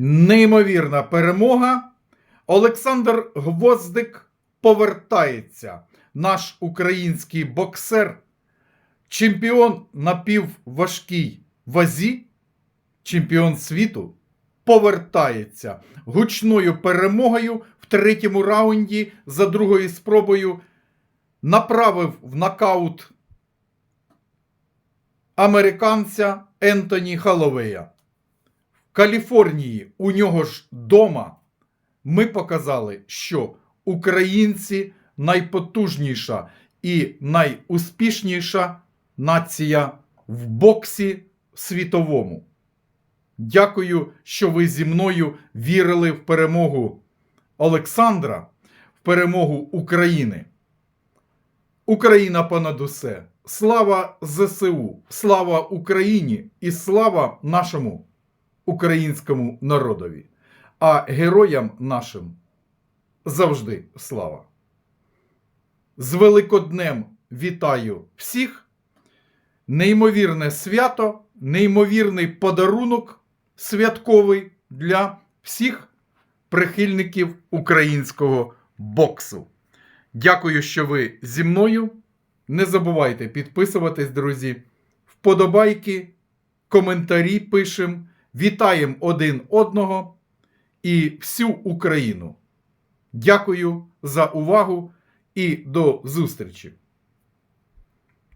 Неймовірна перемога. Олександр Гвоздик повертається. Наш український боксер, чемпіон напівважкій вазі, чемпіон світу, повертається гучною перемогою в третьому раунді за другою спробою. Направив в нокаут американця Ентоні Халовея. Каліфорнії у нього ж дома ми показали, що українці найпотужніша і найуспішніша нація в боксі світовому. Дякую, що ви зі мною вірили в перемогу Олександра, в перемогу України. Україна понад усе. Слава ЗСУ, слава Україні і слава нашому українському народові. А героям нашим завжди слава. З Великоднем вітаю всіх. Неймовірне свято, неймовірний подарунок святковий для всіх прихильників українського боксу. Дякую, що ви зі мною. Не забувайте підписуватись, друзі. Вподобайки, коментарі пишемо. Вітаємо один одного і всю Україну. Дякую за увагу і до зустрічі!